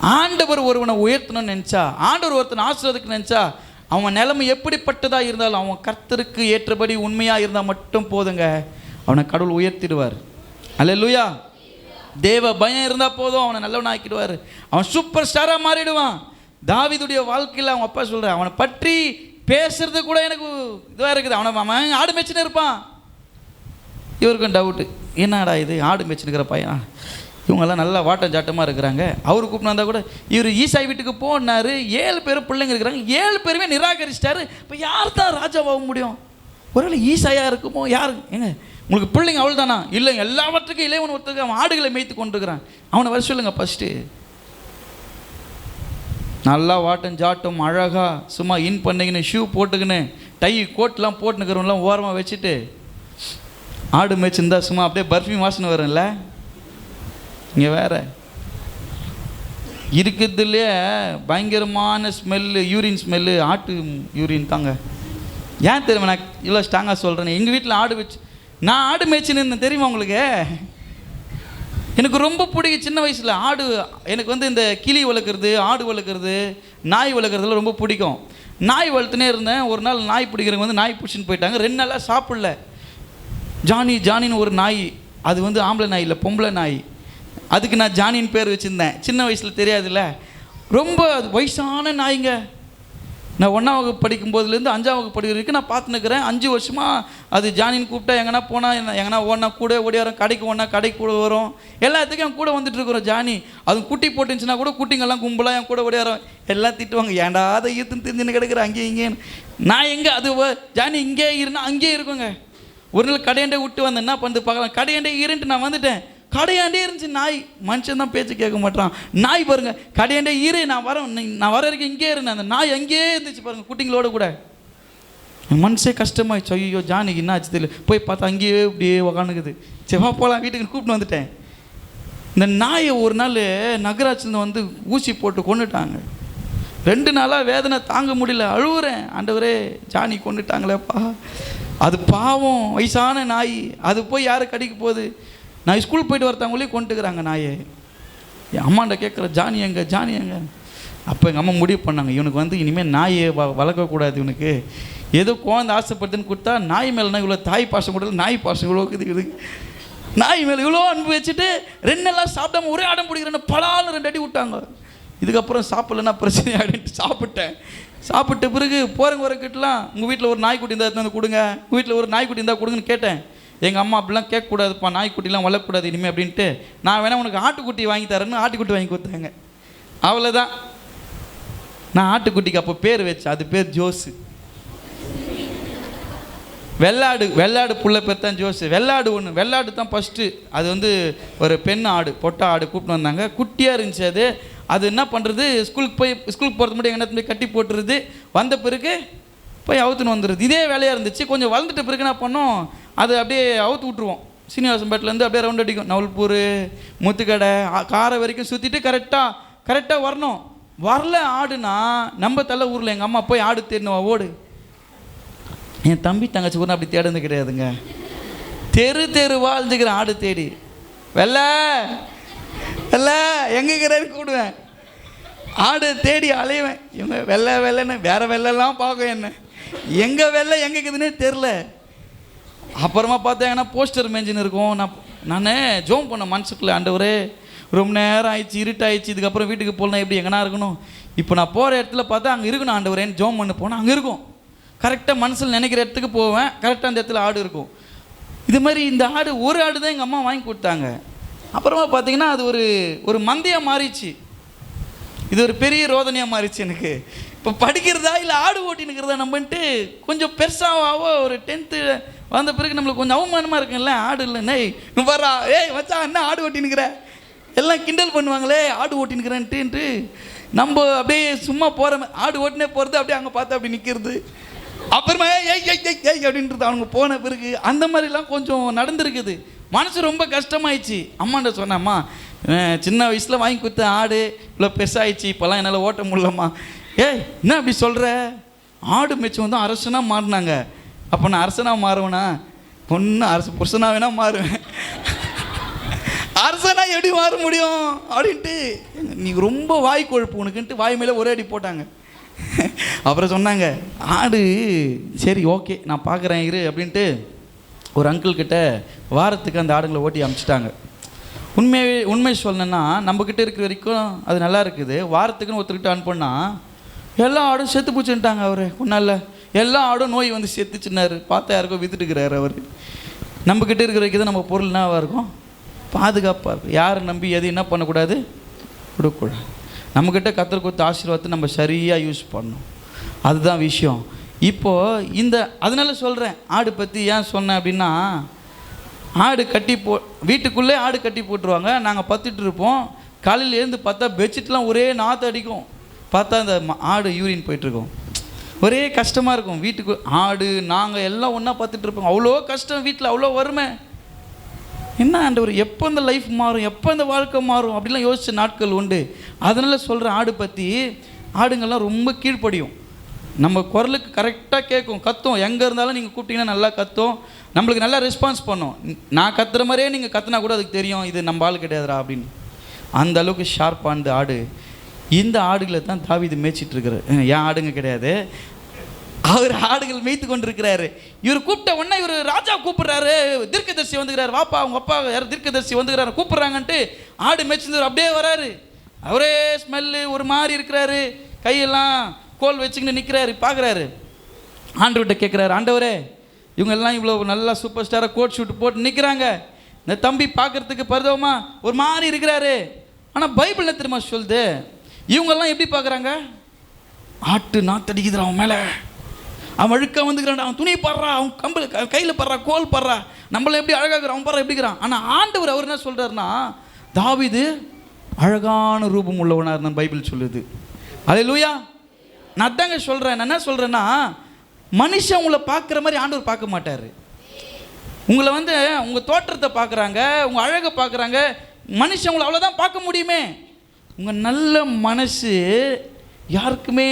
ஆண்டவர் ஒருவனை உயர்த்தணும்னு நினச்சா ஆண்டவர் ஒருத்தனை ஆசிரியதுக்கு நினச்சா அவன் நிலைமை எப்படிப்பட்டதாக இருந்தாலும் அவன் கர்த்தருக்கு ஏற்றபடி உண்மையாக இருந்தால் மட்டும் போதுங்க. அவனை கடவுள் உயர்த்திடுவார். அல்ல லூயா தேவ பயம் இருந்தால் போதும். அவனை நல்லவன் ஆக்கிடுவார் அவன் சூப்பர் ஸ்டாராக மாறிடுவான். தாவிதுடைய வாழ்க்கையில் அவன் அப்பா சொல்கிறான் அவனை பற்றி பேசுறது கூட எனக்கு இதுவாக இருக்குது. அவனை அவன் ஆடு மேய்ச்சின்னு இருப்பான். இவருக்கும் டவுட்டு என்னடா இது? ஆடு மேய்ச்சினுக்கிற பையன்? இவங்கெல்லாம் நல்லா வாட்டம் சாட்டமாக இருக்கிறாங்க. அவர் கூப்பிட்டு வந்தால் கூட இவர் ஈசாய் வீட்டுக்கு போனார். ஏழு பேர் பிள்ளைங்க இருக்கிறாங்க. ஏழு பேருமே நிராகரிச்சிட்டாரு. இப்போ யார் தான் ராஜாவாக முடியும்? ஒருவேளை ஈசாயாக இருக்குமோ? யார்? ஏங்க உங்களுக்கு பிள்ளைங்க அவள் தானா இல்லை எல்லாவற்றுக்கும் இளைவன் ஒருத்தருக்கு அவன் ஆடுகளை மேய்த்து கொண்டிருக்கிறான். அவனை வர சொல்லுங்க ஃபஸ்ட்டு நல்லா வாட்டம் ஜாட்டம் அழகாக சும்மா இன் பண்ணிக்கின்னு ஷூ போட்டுக்கின்னு டை கோட்லாம் போட்டுனுக்கிறவங்களாம் ஓரமாக வச்சுட்டு ஆடு மேய்ச்சிருந்தா சும்மா அப்படியே பர்ஃப்யூம் வாசனை வரும்ல? இங்கே வேற. இருக்கிறதுலே பயங்கரமான ஸ்மெல்லு யூரின் ஸ்மெல்லு ஆட்டு யூரின் தாங்க. ஏன் தெரியுமா நான் இவ்வளோ ஸ்ட்ராங்காக சொல்கிறேன் எங்கள் வீட்டில் ஆடு வச்சு நான் ஆடு மேய்ச்சின்னு இருந்தேன் தெரியுமா உங்களுக்கு? எனக்கு ரொம்ப பிடிக்கும். சின்ன வயசில் ஆடு எனக்கு வந்து இந்த கிளி வளர்க்குறது ஆடு வளர்க்குறது நாய் வளர்க்குறதுலாம் ரொம்ப பிடிக்கும். நாய் வளர்த்துனே இருந்தேன். ஒரு நாள் நாய் பிடிக்கிறவங்க வந்து நாய் பிடிச்சின்னு போயிட்டாங்க. ரெண்டு நாளாக சாப்பிடல. ஜானி ஜானின்னு ஒரு நாய். அது வந்து ஆம்பளை நாய் இல்லை பொம்பளை நாய். அதுக்கு நான் ஜானின்னு பேர் வச்சுருந்தேன். சின்ன வயசில் தெரியாதுல்ல. ரொம்ப அது வயசான நாய்ங்க. நான் ஒன்றாம் வகுப்பு படிக்கும் போதுலேருந்து அஞ்சாம் வகுப்பு படிக்கிற வரைக்கும் நான் பார்த்துன்னுக்கிறேன். அஞ்சு வருஷமாக அது ஜானின்னு கூப்பிட்டா எங்கன்னா போனால் என்ன எங்கன்னா ஓடனா கூட ஓடியாரம் கடைக்கு ஓடனா கடைக்கு கூட வரும். எல்லாத்துக்கும் என் கூட வந்துட்டு இருக்கிறோம் ஜானி. அது குட்டி போட்டுச்சுன்னா கூட குட்டிங்கெல்லாம் கும்பலாக என் கூட ஓடியாரம் எல்லாம் திட்டுவாங்க ஏன்டா அதை ஈர்த்துன்னு தெரிஞ்சுன்னு கிடக்குற? அங்கேயும் இங்கேன்னு. நான் எங்கே அது வ- ஜானி இங்கே இருந்தால் அங்கேயே இருக்குங்க. ஒரு நாள் கடையண்டே விட்டு வந்தேன். என்ன பண்ணுறது பார்க்கலாம். கடையண்டே இருன்ட்டு நான் வந்துட்டேன். கடையாண்டே இருந்துச்சு. நாய் மனுஷன் தான் பேச்சு கேட்க மாட்டான். நாய் பாருங்க கடையாண்டே இரு நான் வரேன். நான் வர வரைக்கும் இங்கே இருந்தேன் அந்த நாய் அங்கேயே இருந்துச்சு பாருங்க குட்டிங்களோட கூட. மனுஷே மனசே கஷ்டமாயிடுச்சு. ஐயோ ஜானிக்கு என்ன ஆச்சு தெரியல. போய் பார்த்தா அங்கேயே இப்படியே உக்காந்துக்குது. செவ்வா போகலாம் வீட்டுக்கு கூப்பிட்டு வந்துட்டேன். இந்த நாயை ஒரு நாள் நகராட்சியில் வந்து ஊசி போட்டு கொண்டுட்டாங்க ரெண்டு நாளாக வேதனை தாங்க முடியல. அழுகுறேன் ஆண்டவரே ஜானி கொண்டுட்டாங்களேப்பா அது பாவம் வயசான நாய். அது போய் யாரும் கடிக்க போகுது? நான் ஸ்கூல் போயிட்டு வரத்தவங்களே கொண்டுக்கிறாங்க நாயை. என் அம்மாண்ட கேட்குற ஜானி எங்க ஜானி எங்க? அப்போ எங்கள் அம்மா முடிவு பண்ணாங்க இவனுக்கு வந்து இனிமேல் நாயை வ வளர்க்கக்கூடாது இவனுக்கு. ஏதோ குழந்தை ஆசைப்படுதுன்னு கொடுத்தா நாய் மேலேனா இவ்வளோ தாய் பாசம் கொடுத்து நாய் பாசம் இவ்வளோ இருக்குது நாய் மேலே இவ்வளோ அன்பு வச்சுட்டு ரெண்டு எல்லாம் சாப்பிடாம ஒரே அடம் பிடிக்கிறேன்னு பலாலும் ரெண்டு அடி விட்டாங்க. இதுக்கப்புறம் சாப்பிட்லன்னா பிரச்சனை ஆகிட்டு சாப்பிட்டேன். சாப்பிட்ட பிறகு போகிறவங்க வரக்கிட்டலாம் உங்கள் வீட்டில் ஒரு நாய்க்குட்டி இருந்தால் எடுத்துன்னு வந்து கொடுங்க. உங்கள் வீட்டில் ஒரு நாய்க்குட்டி இருந்தால் கொடுங்கன்னு கேட்டேன். எங்கள் அம்மா அப்படிலாம் கேட்கக்கூடாதுப்பா நாய்க்குட்டிலாம் வளர்க்கக்கூடாது இனிமேல் அப்படின்ட்டு நான் வேணால் உனக்கு ஆட்டுக்குட்டி வாங்கி தரேன்னு ஆட்டுக்குட்டி வாங்கி கொடுத்தாங்க. அவ்வளோதான் நான் ஆட்டுக்குட்டிக்கு அப்போ பேர் வச்சேன் அது பேர் ஜோஸு வெள்ளாடு வெள்ளாடு புள்ள பேர் தான் ஜோஸ் வெள்ளாடு ஒன்று வெள்ளாடு தான் ஃபஸ்ட்டு அது வந்து ஒரு பெண் ஆடு பொட்டை ஆடு கூப்பிட்டு வந்தாங்க. குட்டியாக இருந்துச்சு அது. அது என்ன பண்ணுறது ஸ்கூலுக்கு போய் ஸ்கூலுக்கு போகிறது மட்டும் எங்கே போய் கட்டி போட்டுருது. வந்த பிறகு போய் அவுத்துன்னு வந்துடுது இதே வேலையாக இருந்துச்சு. கொஞ்சம் வளர்ந்துட்ட பிறகு என்ன பண்ணோம்? அது அப்படியே அவுத்து விட்ருவோம் சீனிவாசம்பேட்டிலேருந்து அப்படியே ரவுண்ட் அடிக்கும். நவல்பூர் முத்துக்கடை காரை வரைக்கும் சுற்றிட்டு கரெக்டாக கரெக்டாக வரணும். வரல ஆடுனா நம்ம தலை ஊரில் எங்கள் அம்மா போய் ஆடு தேடினுவா? ஓடு. என் தம்பி தங்கச்சி கூட அப்படி தேடுறது கிடையாதுங்க. தெரு தெரு வாழ்ந்துக்கிற ஆடு தேடி. வெள்ள வெள்ள எங்கே கூடுவேன் ஆடு தேடி அலைவேன். இவங்க வெள்ளை வெள்ளைன்னு வேற வெள்ளெல்லாம் பார்க்கும் என்ன. எங்கே வெள்ளை எங்கே இருக்குதுன்னே தெரில அப்புறமா பார்த்தீங்கன்னா போஸ்டர் மேஞ்சின்னு இருக்கும். நான் நான் ஜோம் பண்ண மனசுக்குள்ளே ஆண்டவரே ரொம்ப நேரம் ஆயிடுச்சு இருட்டாயிடுச்சு இதுக்கப்புறம் வீட்டுக்கு போகலாம் எப்படி எங்கன்னா இருக்கணும். இப்போ நான் போகிற இடத்துல பார்த்தா அங்கே இருக்கணும் ஆண்டவரேன்னு ஜோம் பண்ண போனால் அங்கே இருக்கும். கரெக்டாக மனசில் நினைக்கிற இடத்துக்கு போவேன் கரெக்டாக அந்த இடத்துல ஆடு இருக்கும். இது மாதிரி இந்த ஆடு ஒரு ஆடு தான் எங்கள் அம்மா வாங்கி கொடுத்தாங்க. அப்புறமா பார்த்தீங்கன்னா அது ஒரு ஒரு மந்தையாக மாறிச்சு இது ஒரு பெரிய ரோதனையாக மாறிச்சு எனக்கு. இப்போ படிக்கிறதா இல்லை ஆடு ஓட்டினுக்கிறதா நம்மன்ட்டு கொஞ்சம் பெருசாவோ ஒரு டென்த்து வந்த பிறகு நம்மளுக்கு கொஞ்சம் அவமானமாக இருக்குல்ல ஆடு இல்லை நெய் ஏய் வச்சா என்ன ஆடு ஓட்டினுக்கிற? எல்லாம் கிண்டல் பண்ணுவாங்களே ஆடு ஓட்டினுக்கிறேன்ட்டு நம்ம அப்படியே சும்மா போகிற ஆடு ஓட்டினே போகிறது அப்படியே அங்கே பார்த்து அப்படி நிற்கிறது அப்புறமா ஏய் ஏய் ஏய் ஏய் ஏய் அப்படின்றது அவங்க போன பிறகு அந்த மாதிரிலாம் கொஞ்சம் நடந்திருக்குது. மனசு ரொம்ப கஷ்டமாயிடுச்சு. அம்மாண்ட சொன்னேம்மா சின்ன வயசில் வாங்கி கொடுத்த ஆடு இவ்வளோ பெருசாகிடுச்சு இப்போல்லாம் என்னால் ஓட்ட முடியலம்மா. ஏய் என்ன அப்படி சொல்கிற ஆடு மேய்ச்சி வந்து அரசனாக மாறினாங்க. அப்போ நான் அரசனாக மாறுவேனா? பொண்ணு அரசு புருஷனாக வேணால் மாறுவேன். அரசனா எப்படி மாற முடியும்? அப்படின்ட்டு நீ ரொம்ப வாய் கொழுப்பு உனக்குன்ட்டு வாய் மேலே ஒரே அடி போட்டாங்க. அப்புறம் சொன்னாங்க ஆடு சரி ஓகே நான் பார்க்குறேன் இரு அப்படின்ட்டு ஒரு அங்கிள் கிட்ட வாரத்துக்கு அந்த ஆடுங்களை ஓட்டி அமுச்சிட்டாங்க. உண்மையை உண்மை சொல்லணுன்னா நம்மக்கிட்ட இருக்கிற வரைக்கும் அது நல்லா இருக்குது. வாரத்துக்குன்னு ஒருத்தர்கிட்ட அனுப்புனா எல்லா ஆடும் செத்து போச்சுன்ட்டாங்க அவர் ஒன்றால் எல்லா ஆடும் நோய் வந்து செத்துச்சுன்னாரு. பார்த்தா யாருக்கோ வித்துட்டுக்கிறாரு அவர். நம்மக்கிட்ட இருக்கிற வரைக்கும் தான் நம்ம பொருள் என்னவாக இருக்கும்? பாதுகாப்பாக இருக்கும். யாரை நம்பி எது என்ன பண்ணக்கூடாது? கொடுக்கக்கூடாது நம்மக்கிட்ட கத்தர் கொடுத்த ஆசீர்வாதத்தை நம்ம சரியாக யூஸ் பண்ணணும். அதுதான் விஷயம். இப்போது இந்த அதனால் சொல்கிறேன் ஆடு பற்றி ஏன் சொன்னேன் அப்படின்னா ஆடு கட்டி போ வீட்டுக்குள்ளே ஆடு கட்டி போட்டுருவாங்க. நாங்கள் பத்துட்டு இருப்போம். காலையில் எழுந்து பார்த்தா பெட்ஷீட்லாம் ஒரே நாற்று அடிக்கும். பார்த்தா அந்த ஆடு யூரின் போயிட்டுருக்கோம். ஒரே கஷ்டமாக இருக்கும். வீட்டுக்கு ஆடு நாங்கள் எல்லாம் ஒன்றா பார்த்துட்டு இருப்போம். அவ்வளோ கஷ்டம் வீட்டில் அவ்வளோ வறுமை. என்ன ஆண்டவர் எப்போ இந்த லைஃப் மாறும்? எப்போ இந்த வாழ்க்கை மாறும்? அப்படிலாம் யோசித்த நாட்கள் உண்டு. அதனால் சொல்கிறேன் ஆடு பற்றி ஆடுங்கள்லாம் ரொம்ப கீழ்ப்படியும். நம்ம குரலுக்கு கரெக்டாக கேட்கும். கத்தும். எங்கே இருந்தாலும் நீங்கள் கூப்பிட்டிங்கன்னா நல்லா கத்தும். நம்மளுக்கு நல்லா ரெஸ்பான்ஸ் பண்ணும். நான் கத்துற மாதிரியே நீங்கள் கத்துனா கூட அதுக்கு தெரியும். இது நம்ம ஆள் கிடையாதுடா அப்படின்னு. அந்த அளவுக்கு ஷார்ப்பானது ஆடு. இந்த ஆடுகளை தான் தாவிது மேய்ச்சிட்டு இருக்கிறார். ஏன் ஆடுங்க கிடையாது? அவர் ஆடுகள் மேய்த்து கொண்டிருக்கிறாரு. இவர் கூப்பிட்ட உடனே இவர் ராஜா கூப்பிடுறாரு. தீர்க்கதரிசி வந்துக்கிறாரு வாப்பா அவங்க அப்பா யார் தீர்க்கதரிசி வந்துக்கிறாரு கூப்பிட்றாங்கன்ட்டு ஆடு மேய்ச்சிருந்தவர் அப்படியே வராரு. அவரே ஸ்மெல்லு ஒரு மாதிரி இருக்கிறாரு. கையெல்லாம் கோல் வச்சுக்கின்னு நிற்கிறாரு பார்க்குறாரு. ஆண்டவர்கிட்ட கேட்குறாரு ஆண்டவரே இவங்கெல்லாம் இவ்வளோ நல்லா சூப்பர் ஸ்டாராக கோட் ஷூட் போட்டு நிற்கிறாங்க இந்த தம்பி பார்க்கறதுக்கு பரிதவமா ஒரு மாதிரி இருக்கிறாரு. ஆனால் பைபிள் என்ன தெரியுமா சொல்லுது? இவங்கெல்லாம் எப்படி பார்க்குறாங்க? ஆட்டு நாத்தடிக்குதுடா அவன் மேலே. அவன் அழுக்க வந்துக்கிறான் அவன் துணி படுறா அவன் கம்பல் கையில் படுறா கோல் படுறா. நம்மளை எப்படி அழகாகிறான் அவன் படுறா எப்படிக்கிறான் ஆனால் ஆண்டவர் அவர் என்ன சொல்கிறாருன்னா தாவிது அழகான ரூபம் உள்ளவனாக இருந்தான் பைபிள் சொல்லுது. அதே லூயா நான் தாங்க சொல்கிறேன் நான் என்ன சொல்கிறேன்னா மனுஷன் உங்களை பார்க்குற மாதிரி ஆண்டவர் பார்க்க மாட்டார். உங்களை வந்து உங்கள் தோற்றத்தை பார்க்குறாங்க உங்கள் அழகை பார்க்குறாங்க மனுஷன் உங்களை அவ்வளோதான் பார்க்க முடியுமே. உங்கள் நல்ல மனசு யாருக்குமே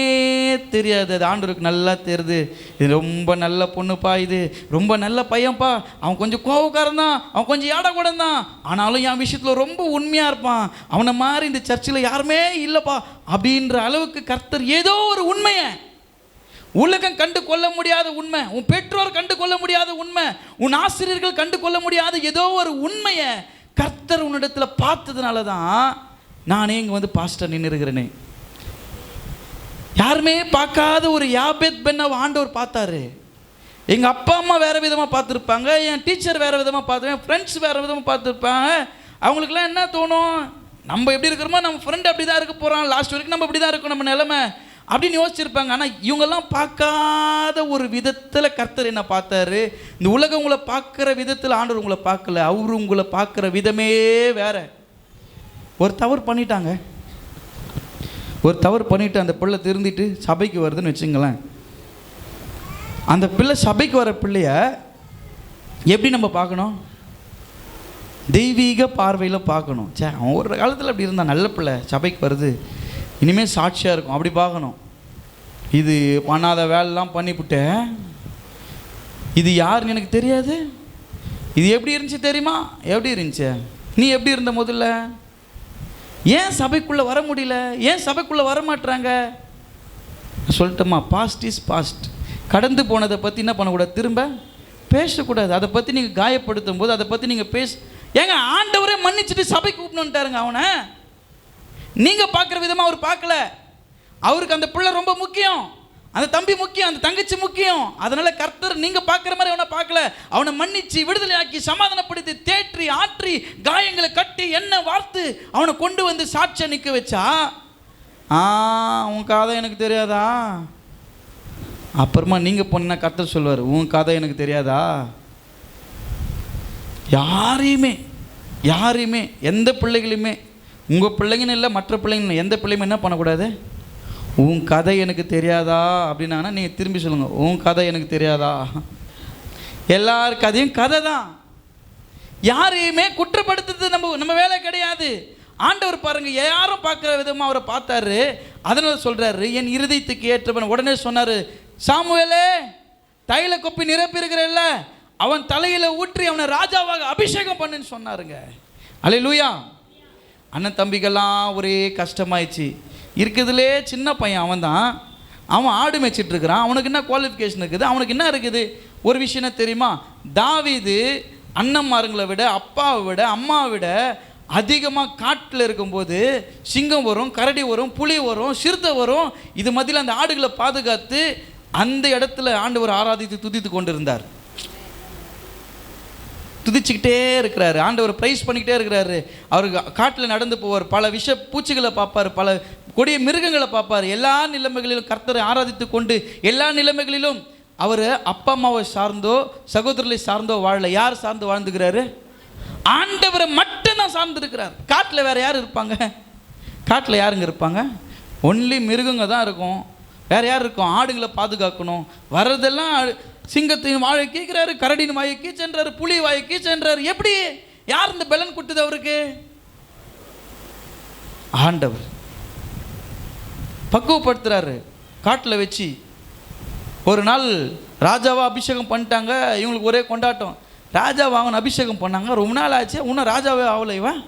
தெரியாது. அது ஆண்டவருக்கு நல்லா தெரியுது. இது ரொம்ப நல்ல பொண்ணுப்பா இது. ரொம்ப நல்ல பையன்ப்பா அவன் கொஞ்சம் கோவக்காரன் தான். அவன் கொஞ்சம் ஏடா கூட தான். ஆனாலும் என் விஷயத்தில் ரொம்ப உண்மையாக இருப்பான். அவனை மாதிரி இந்த சர்ச்சில் யாருமே இல்லைப்பா. அப்படின்ற அளவுக்கு கர்த்தர் ஏதோ ஒரு உண்மையை உலகம் கண்டு கொள்ள முடியாத உண்மை உன் பெற்றோர் கண்டு கொள்ள முடியாத உண்மை உன் ஆசிரியர்கள் கண்டு கொள்ள முடியாத ஏதோ ஒரு உண்மையை கர்த்தர் உன்னிடத்தில் பார்த்ததுனால தான் நானே இங்கே வந்து பாஸ்டர் நின்றுருக்கிறேனே யாருமே பார்க்காத ஒரு யாபேத் பெண்ணாவை ஆண்டவர் பார்த்தாரு. எங்கள் அப்பா அம்மா வேறு விதமாக பார்த்துருப்பாங்க என் டீச்சர் வேறு விதமாக பார்த்துருப்பேன் என் ஃப்ரெண்ட்ஸ் வேறு விதமாக பார்த்துருப்பாங்க. அவங்களுக்குலாம் என்ன தோணும்? நம்ம எப்படி இருக்கிறோமோ நம்ம ஃப்ரெண்ட் அப்படி தான் இருக்க போகிறோம் லாஸ்ட் வரைக்கும் நம்ம அப்படி தான் இருக்கும் நம்ம நிலமை அப்படின்னு யோசிச்சிருப்பாங்க. ஆனால் இவங்கெல்லாம் பார்க்காத ஒரு விதத்தில் கர்த்தர் என்ன பார்த்தாரு. இந்த உலகம் உங்களை பார்க்குற விதத்தில் ஆண்டவர் உங்களை பார்க்கல. அவர் உங்களை பார்க்குற விதமே வேற. ஒரு தவறு பண்ணிட்டாங்க. ஒரு தவறு பண்ணிவிட்டு அந்த பிள்ளை திருந்திட்டு சபைக்கு வருதுன்னு வச்சுங்களேன். அந்த பிள்ளை சபைக்கு வர பிள்ளைய எப்படி நம்ம பார்க்கணும்? தெய்வீக பார்வையில் பார்க்கணும். சே அவன் ஒரு காலத்தில் அப்படி இருந்தான். நல்ல பிள்ளை சபைக்கு வருது. இனிமேல் சாட்சியாக இருக்கும். அப்படி பார்க்கணும். இது பண்ணாத வேலைலாம் பண்ணிவிட்டேன் இது யாருன்னு எனக்கு தெரியாது. இது எப்படி இருந்துச்சு தெரியுமா? எப்படி இருந்துச்சு? நீ எப்படி இருந்த முதல்ல? ஏன் சபைக்குள்ளே வர முடியல? ஏன் சபைக்குள்ளே வர மாட்றாங்க பாஸ்ட் இஸ் பாஸ்ட் கடந்து போனதை பற்றி என்ன பண்ணக்கூடாது? திரும்ப பேசக்கூடாது. அதை பற்றி நீங்கள் காயப்படுத்தும் போது அதை பற்றி நீங்கள் பேச ஏங்க ஆண்டவரே மன்னிச்சுட்டு சபை கூப்பிட்டுட்டாருங்க அவனை. நீங்கள் பார்க்குற விதமாக அவர் பார்க்கல. அவருக்கு அந்த பிள்ளை ரொம்ப முக்கியம். அந்த தம்பி முக்கியம் அந்த தங்கச்சி முக்கியம். அதனால கர்த்தர் நீங்க பார்க்குற மாதிரி அவனை பார்க்கல. அவனை மன்னிச்சு விடுதலையாக்கி சமாதானப்படுத்தி தேற்றி ஆற்றி காயங்களை கட்டி என்ன வார்த்து அவனை கொண்டு வந்து சாட்சியை நிற்க வச்சா? ஆ உன் கதை எனக்கு தெரியாதா? அப்புறமா நீங்கள் பொண்ணா கர்த்தர் சொல்வார் உன் கதை எனக்கு தெரியாதா? யாரையுமே யாரையுமே எந்த பிள்ளைகளையுமே உங்கள் பிள்ளைங்கன்னு இல்லை மற்ற பிள்ளைங்கன்னு எந்த பிள்ளையுமே என்ன பண்ணக்கூடாது? உன் கதை எனக்கு தெரியாதா? அப்படின்னா நீங்கள் திரும்பி சொல்லுங்கள் உன் கதை எனக்கு தெரியாதா? எல்லார் கதையும் கதை தான். யாரையுமே குற்றப்படுத்துறது நம்ம நம்ம வேலை கிடையாது. ஆண்டவர் பாருங்கள் யாரும் பார்க்குற விதமாக அவரை பார்த்தாரு. அதனால் சொல்கிறாரு என் இருதயத்துக்கு ஏற்றவன். உடனே சொன்னார் சாமுவேலே தைல கொப்பி நிரப்பியிருக்கிறல்ல. அவன் தலையில் ஊற்றி அவனை ராஜாவாக அபிஷேகம் பண்ணுன்னு சொன்னாருங்க. அலை லூயா அண்ணன் தம்பிக்கெல்லாம் ஒரே கஷ்டமாயிடுச்சு. இருக்கிறதுலே சின்ன பையன் அவன் தான் அவன் ஆடு மேய்ச்சிட்ருக்கிறான் அவனுக்கு என்ன குவாலிஃபிகேஷன் இருக்குது? அவனுக்கு என்ன இருக்குது? ஒரு விஷயம் என்ன தெரியுமா? தாவிது அண்ணன்மாருங்களை விட அப்பாவை விட அம்மாவை விட அதிகமாக காட்டில் இருக்கும்போது சிங்கம் வரும் கரடி வரும் புலி வரும் சிறுத்தை வரும். இது மத்தியில் அந்த ஆடுகளை பாதுகாத்து அந்த இடத்துல ஆண்டவர் ஆராதித்து துதித்து கொண்டிருந்தார். துதிச்சுக்கிட்டே இருக்கிறாரு. ஆண்டவர் ப்ரைஸ் பண்ணிக்கிட்டே இருக்கிறாரு. அவர் காட்டில் நடந்து போவார். பல விஷ பூச்சிகளை பார்ப்பார். பல கொடிய மிருகங்களை பார்ப்பார். எல்லா நிலைமைகளிலும் கர்த்தரை ஆராதித்து கொண்டு எல்லா நிலைமைகளிலும் அவர் அப்பா அம்மாவை சார்ந்தோ சகோதரர்களை சார்ந்தோ வாழல. யார் சார்ந்து வாழ்ந்துக்கிறாரு? ஆண்டவரை மட்டும்தான் சார்ந்திருக்கிறார். காட்டில் வேறு யார் இருப்பாங்க? காட்டில் யாருங்க இருப்பாங்க? ஒன்லி மிருகங்க தான் இருக்கும். வேற யார் இருக்கும்? ஆடுகளை பாதுகாக்கணும். வர்றதெல்லாம் சிங்கத்தின் வாழை கீக்கிறாரு கரடின் வாயை கீச்சென்றாரு புலி வாயை கீச்சென்றாரு. எப்படி? யார் இந்த பெலன் குட்டுது அவருக்கு? ஆண்டவர். பக்குவப்படுத்துகிறாரு காட்டில் வச்சு ஒரு நாள் ராஜாவாக அபிஷேகம் பண்ணிட்டாங்க இவங்களுக்கு ஒரே கொண்டாட்டம். ராஜாவை அவன் அபிஷேகம் பண்ணாங்க ரொம்ப நாள் ஆச்சு இன்னும் ராஜாவே ஆகலை இவன்?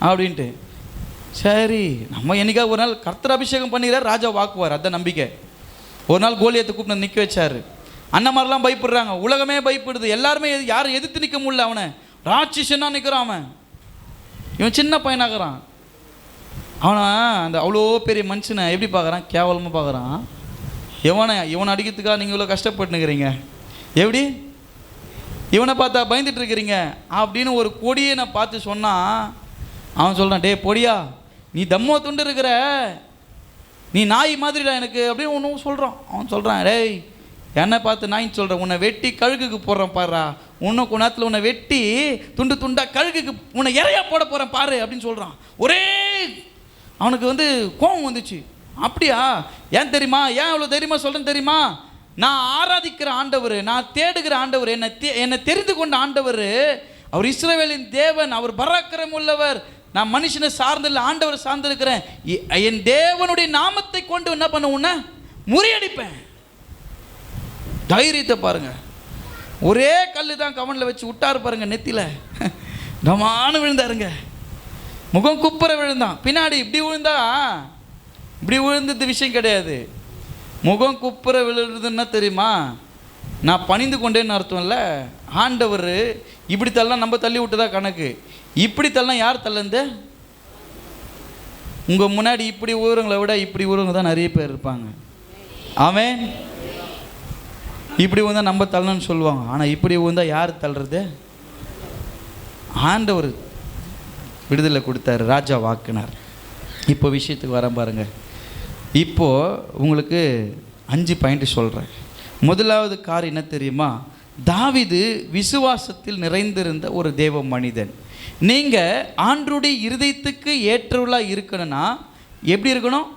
அப்படின்ட்டு. சரி நம்ம என்னைக்கா ஒரு நாள் கர்த்தர் அபிஷேகம் பண்ணிக்கிறார் ராஜா வாக்குவார் அதான் நம்பிக்கை. ஒரு நாள் கோலியத்தை கூப்பிட்டு நிற்க வச்சார். அந்த மாதிரிலாம் பயப்படுறாங்க உலகமே பயப்படுது எல்லாருமே யாரும் எதிர்த்து நிற்க முடியல அவனை. ராட்சிஷனாக நிற்கிறான் அவன். இவன் சின்ன பையனாகிறான் அவனா அந்த அவ்வளோ பெரிய மனுஷனை எப்படி பார்க்குறான்? கேவலமாக பார்க்குறான். எவனை இவனை அடிக்கிறதுக்காக நீங்கள் இவ்வளோ கஷ்டப்பட்டுனுக்கிறீங்க எப்படி? இவனை பார்த்தா பயந்துட்டு இருக்கிறீங்க. அப்படின்னு ஒரு கொடியை நான் பார்த்து சொன்னால் அவன் சொல்கிறான் டேய் பொடியா நீ தம்மோ துண்டு இருக்கிற. நீ நாய் மாதிரிடா எனக்கு. அப்படின்னு ஒன்றும் சொல்கிறான் அவன் சொல்கிறான் டேய் என்னை பார்த்து நாயின்னு சொல்கிறேன் உன்னை வெட்டி கழுகுக்கு போடுறேன் பாருறா இன்னும் கொஞ்ச நேரத்தில் உன்னை வெட்டி துண்டு துண்டாக கழுகுக்கு உன்னை இறையா போட போகிறேன் பாரு. அப்படின்னு சொல்கிறான் ஒரே அவனுக்கு வந்து கோபம் வந்துச்சு. அப்படியா? ஏன் தெரியுமா? ஏன் இவ்வளோ தைரியமாக சொல்கிறேன்னு தெரியுமா? நான் ஆராதிக்கிற ஆண்டவர் நான் தேடுகிற ஆண்டவர் என்னை தே- என்னை தெரிந்து கொண்ட ஆண்டவர் அவர் இஸ்ரேவேலின் தேவன் அவர் பராக்கிரம் உள்ளவர். நான் மனுஷனை சார்ந்தில்ல ஆண்டவர் சார்ந்திருக்கிறேன். எ- என் தேவனுடைய நாமத்தை கொண்டு என்ன பண்ணுவோன்னா முறியடிப்பேன். தைரியத்தை பாருங்கள் ஒரே கல்லு தான் கவனில் வச்சு விட்டார் பாருங்கள் நெத்தியில. டமானு விழுந்தாருங்க. முகம் குப்புற விழுந்தான். பின்னாடி இப்படி விழுந்தா? இப்படி விழுந்தது விஷயம் கிடையாது. முகம் குப்புற விழுறதுன்னா தெரியுமா? நான் பணிந்து கொண்டேன்னு அர்த்தம்ல. ஆண்டவர் இப்படி தள்ளலாம் நம்ம தள்ளி விட்டுதா கணக்கு? இப்படி தள்ளலாம் யார் தள்ளந்து உங்கள் முன்னாடி இப்படி ஊருங்களை விட இப்படி ஊருங்க தான் நிறைய பேர் இருப்பாங்க. அவன் இப்படி வந்தால் நம்ம தள்ளணும்னு சொல்லுவாங்க. ஆனால் இப்படி வந்தால் யார் தள்ளுறது? ஆண்டவர் விடுதலை கொடுத்தாரு ராஜா வாக்குனார். இப்போ விஷயத்துக்கு வரேன் பாருங்கள் இப்போது உங்களுக்கு அஞ்சு பாயிண்ட் சொல்கிறேன் முதலாவது கார் என்ன தெரியுமா? தாவிது விசுவாசத்தில் நிறைந்திருந்த ஒரு தேவ மனிதன். நீங்கள் ஆண்டுடைய இருதயத்துக்கு ஏற்றவளாக இருக்கணும்னா எப்படி இருக்கணும்?